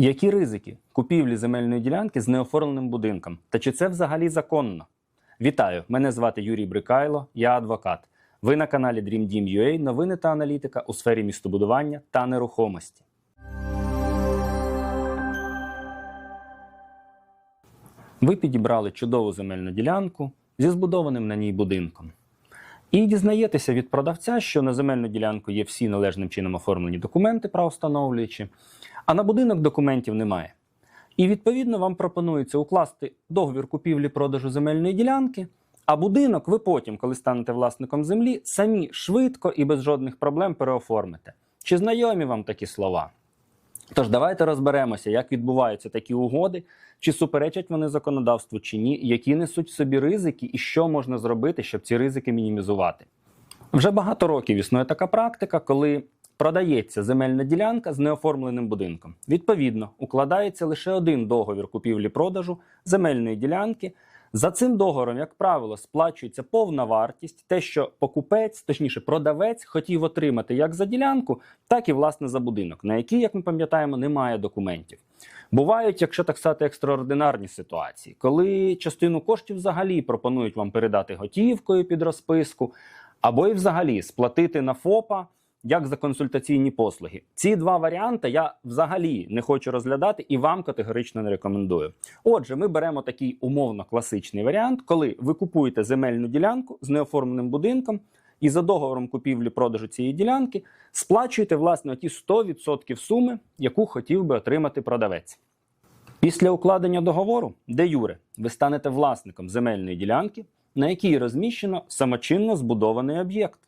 Які ризики купівлі земельної ділянки з неоформленим будинком? Та чи це взагалі законно? Вітаю! Мене звати Юрій Брикайло, я адвокат. Ви на каналі Dream Team новини та аналітика у сфері містобудування та нерухомості. Ви підібрали чудову земельну ділянку зі збудованим на ній будинком. І дізнаєтеся від продавця, що на земельну ділянку є всі належним чином оформлені документи правоустановлюючі, а на будинок документів немає. І відповідно вам пропонується укласти договір купівлі-продажу земельної ділянки, а будинок ви потім, коли станете власником землі, самі швидко і без жодних проблем переоформите. Чи знайомі вам такі слова? Тож давайте розберемося, як відбуваються такі угоди, чи суперечать вони законодавству чи ні, які несуть в собі ризики і що можна зробити, щоб ці ризики мінімізувати. Вже багато років існує така практика, коли продається земельна ділянка з неоформленим будинком. Відповідно, укладається лише один договір купівлі-продажу земельної ділянки. За цим договором, як правило, сплачується повна вартість, те, що покупець, точніше, продавець, хотів отримати як за ділянку, так і власне за будинок, на який, як ми пам'ятаємо, немає документів. Бувають, якщо так сказати, екстраординарні ситуації, коли частину коштів взагалі пропонують вам передати готівкою під розписку, або і взагалі сплатити на ФОПа як за консультаційні послуги. Ці два варіанти я взагалі не хочу розглядати і вам категорично не рекомендую. Отже, ми беремо такий умовно класичний варіант, коли ви купуєте земельну ділянку з неоформленим будинком. І за договором купівлі-продажу цієї ділянки сплачуєте власне ті 100% суми, яку хотів би отримати продавець. Після укладення договору, де Юре, ви станете власником земельної ділянки, на якій розміщено самочинно збудований об'єкт.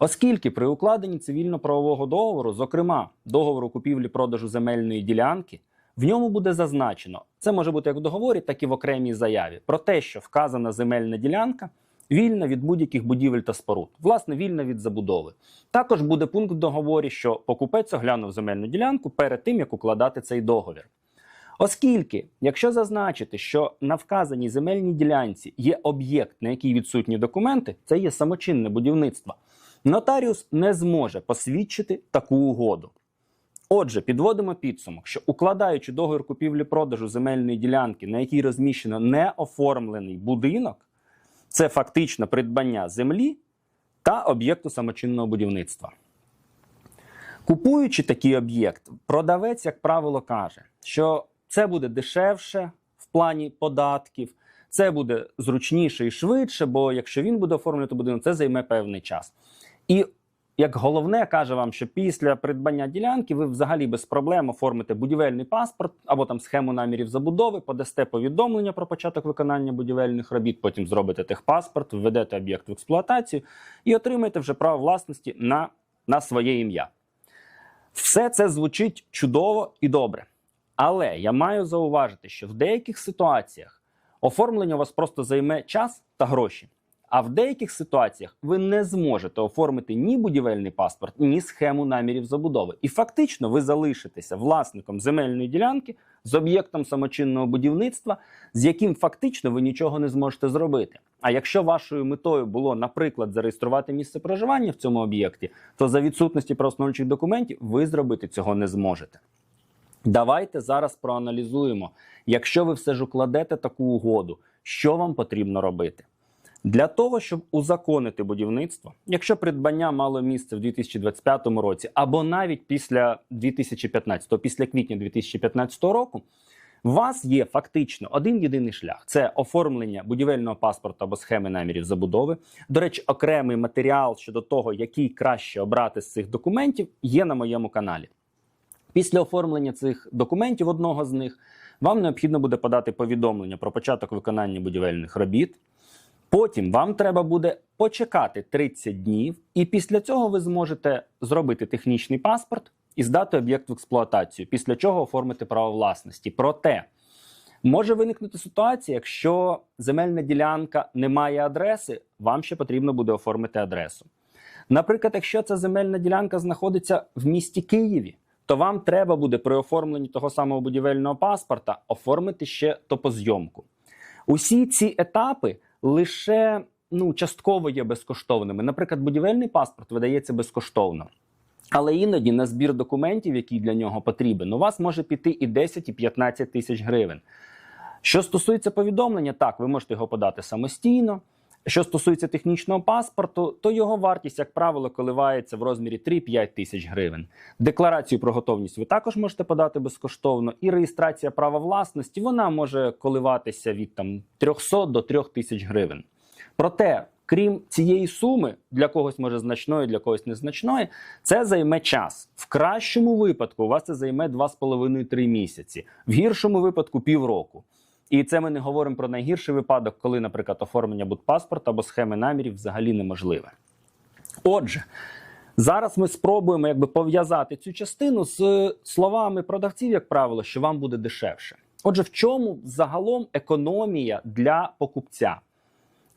Оскільки при укладенні цивільно-правового договору, зокрема договору купівлі-продажу земельної ділянки, в ньому буде зазначено, це може бути як в договорі, так і в окремій заяві, про те, що вказана земельна ділянка вільна від будь-яких будівель та споруд, власне, вільна від забудови. Також буде пункт в договорі, що покупець оглянув земельну ділянку перед тим, як укладати цей договір. Оскільки, якщо зазначити, що на вказаній земельній ділянці є об'єкт, на який відсутні документи, це є самочинне будівництво, нотаріус не зможе посвідчити таку угоду. Отже, підводимо підсумок, що укладаючи договір купівлі-продажу земельної ділянки, на якій розміщено неоформлений будинок, це фактично придбання землі та об'єкту самочинного будівництва. Купуючи такий об'єкт, продавець, як правило, каже, що це буде дешевше в плані податків, це буде зручніше і швидше, бо якщо він буде оформлювати будинок, це займе певний час. І як головне каже вам, що після придбання ділянки ви взагалі без проблем оформите будівельний паспорт або там схему намірів забудови, подасте повідомлення про початок виконання будівельних робіт, потім зробите техпаспорт, введете об'єкт в експлуатацію і отримаєте вже право власності на, на своє ім'я. Все це звучить чудово і добре. Але я маю зауважити, що в деяких ситуаціях оформлення у вас просто займе час та гроші. А в деяких ситуаціях ви не зможете оформити ні будівельний паспорт, ні схему намірів забудови. І фактично ви залишитеся власником земельної ділянки з об'єктом самочинного будівництва, з яким фактично ви нічого не зможете зробити. А якщо вашою метою було, наприклад, зареєструвати місце проживання в цьому об'єкті, то за відсутності правоустановчих документів ви зробити цього не зможете. Давайте зараз проаналізуємо, якщо ви все ж укладете таку угоду, що вам потрібно робити. Для того, щоб узаконити будівництво, якщо придбання мало місце в 2025 році, або навіть після 2015, після квітня 2015 року, у вас є фактично один єдиний шлях: це оформлення будівельного паспорта або схеми намірів забудови. До речі, окремий матеріал щодо того, який краще обрати з цих документів, є на моєму каналі. Після оформлення цих документів, одного з них, вам необхідно буде подати повідомлення про початок виконання будівельних робіт. Потім вам треба буде почекати 30 днів, і після цього ви зможете зробити технічний паспорт і здати об'єкт в експлуатацію, після чого оформити право власності. Проте може виникнути ситуація, якщо земельна ділянка не має адреси, вам ще потрібно буде оформити адресу. Наприклад, якщо ця земельна ділянка знаходиться в місті Києві, то вам треба буде при оформленні того самого будівельного паспорта оформити ще топозйомку. Усі ці етапи лише ну, частково є безкоштовними. Наприклад, будівельний паспорт видається безкоштовно. Але іноді на збір документів, який для нього потрібен, у вас може піти і 10, і 15 тисяч гривень. Що стосується повідомлення, так, ви можете його подати самостійно. Що стосується технічного паспорту, то його вартість, як правило, коливається в розмірі 3-5 тисяч гривень. Декларацію про готовність ви також можете подати безкоштовно, і реєстрація права власності вона може коливатися від там 300 до 3 тисяч гривень. Проте, крім цієї суми, для когось може значної, для когось незначної, це займе час. В кращому випадку у вас це займе 2,5-3 місяці, в гіршому випадку півроку. І це ми не говоримо про найгірший випадок, коли, наприклад, оформлення будпаспорта або схеми намірів взагалі неможливе. Отже, зараз ми спробуємо якби пов'язати цю частину з словами продавців, як правило, що вам буде дешевше. Отже, в чому загалом економія для покупця?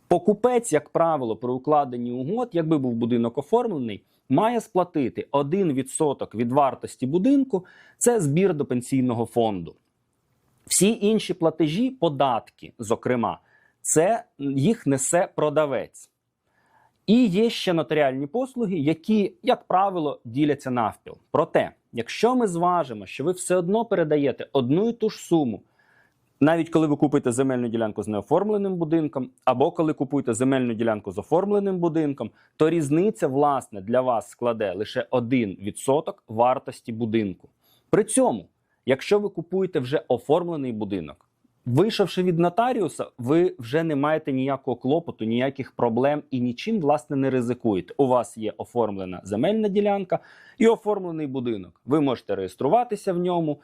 Покупець, як правило, при укладенні угод, якби був будинок оформлений, має сплатити 1% від вартості будинку це збір до пенсійного фонду. Всі інші платежі, податки, зокрема, це їх несе продавець. І є ще нотаріальні послуги, які, як правило, діляться навпіл. Проте, якщо ми зважимо, що ви все одно передаєте одну і ту ж суму, навіть коли ви купуєте земельну ділянку з неоформленим будинком, або коли купуєте земельну ділянку з оформленим будинком, то різниця, власне, для вас складе лише 1% вартості будинку. При цьому, якщо ви купуєте вже оформлений будинок, вийшовши від нотаріуса, ви вже не маєте ніякого клопоту, ніяких проблем і нічим, власне, не ризикуєте. У вас є оформлена земельна ділянка і оформлений будинок. Ви можете реєструватися в ньому.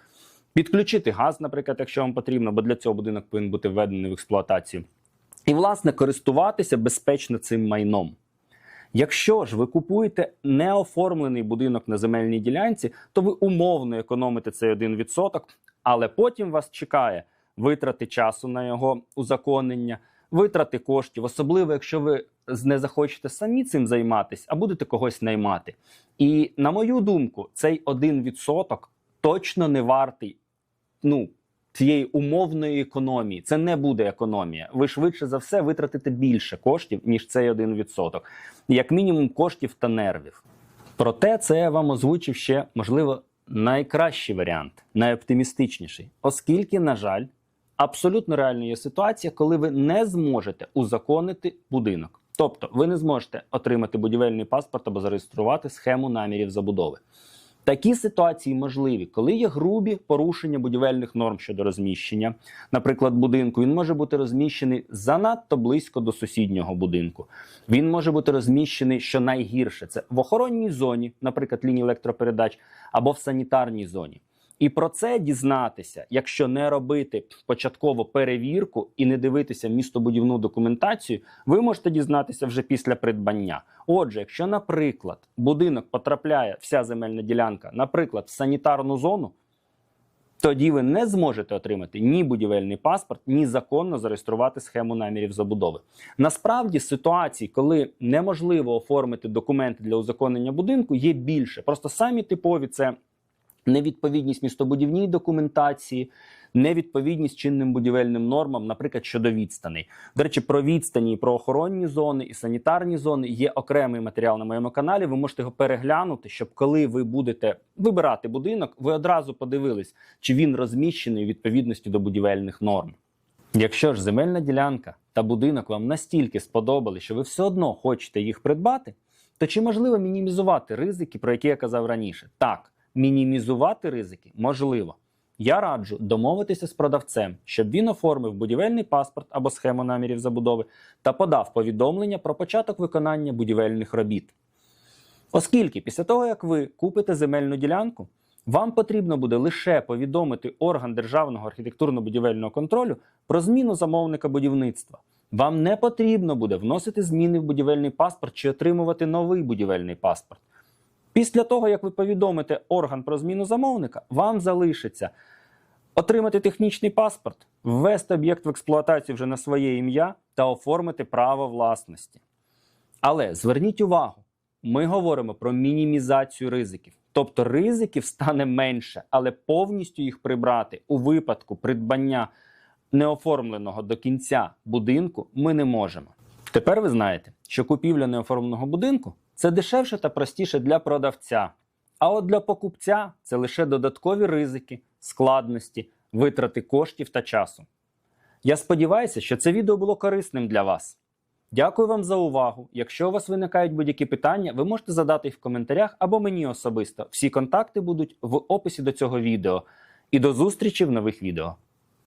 Підключити газ, наприклад, якщо вам потрібно, бо для цього будинок повинен бути введений в експлуатацію. І, власне, користуватися безпечно цим майном. Якщо ж ви купуєте неоформлений будинок на земельній ділянці, то ви умовно економите цей 1%, але потім вас чекає витрати часу на його узаконення, витрати коштів, особливо якщо ви не захочете самі цим займатися, а будете когось наймати. І на мою думку, цей 1% точно не вартий ну, цієї умовної економії. Це не буде економія. Ви швидше за все витратите більше коштів, ніж цей 1%. Як мінімум коштів та нервів. Проте це я вам озвучив ще, можливо, найкращий варіант, найоптимістичніший, оскільки, на жаль, абсолютно реально є ситуація, коли ви не зможете узаконити будинок. Тобто ви не зможете отримати будівельний паспорт або зареєструвати схему намірів забудови. Такі ситуації можливі, коли є грубі порушення будівельних норм щодо розміщення, наприклад, будинку, він може бути розміщений занадто близько до сусіднього будинку. Він може бути розміщений, що найгірше, це в охоронній зоні, наприклад, лінії електропередач, або в санітарній зоні. І про це дізнатися, якщо не робити початково перевірку і не дивитися містобудівну документацію, ви можете дізнатися вже після придбання. Отже, якщо, наприклад, будинок потрапляє вся земельна ділянка, наприклад, в санітарну зону, тоді ви не зможете отримати ні будівельний паспорт, ні законно зареєструвати схему намірів забудови. Насправді ситуацій, коли неможливо оформити документи для узаконення будинку, є більше. Просто самі типові це невідповідність містобудівній документації, невідповідність чинним будівельним нормам, наприклад, щодо відстаней. До речі, про відстані, про охоронні зони і санітарні зони є окремий матеріал на моєму каналі. Ви можете його переглянути, щоб коли ви будете вибирати будинок, ви одразу подивились, чи він розміщений у відповідності до будівельних норм. Якщо ж земельна ділянка та будинок вам настільки сподобали, що ви все одно хочете їх придбати, то чи можливо мінімізувати ризики, про які я казав раніше? Так, мінімізувати ризики можливо. Я раджу домовитися з продавцем, щоб він оформив будівельний паспорт або схему намірів забудови та подав повідомлення про початок виконання будівельних робіт. Оскільки після того, як ви купите земельну ділянку, вам потрібно буде лише повідомити орган Державного архітектурно-будівельного контролю про зміну замовника будівництва. Вам не потрібно буде вносити зміни в будівельний паспорт чи отримувати новий будівельний паспорт. Після того, як ви повідомите орган про зміну замовника, вам залишиться отримати технічний паспорт, ввести об'єкт в експлуатацію вже на своє ім'я та оформити право власності. Але зверніть увагу, ми говоримо про мінімізацію ризиків. Тобто ризиків стане менше, але повністю їх прибрати у випадку придбання неоформленого до кінця будинку ми не можемо. Тепер ви знаєте, що купівля неоформленого будинку це дешевше та простіше для продавця. А от для покупця це лише додаткові ризики, складності, витрати коштів та часу. Я сподіваюся, що це відео було корисним для вас. Дякую вам за увагу. Якщо у вас виникають будь-які питання, ви можете задати їх в коментарях або мені особисто. Всі контакти будуть в описі до цього відео. І до зустрічі в нових відео.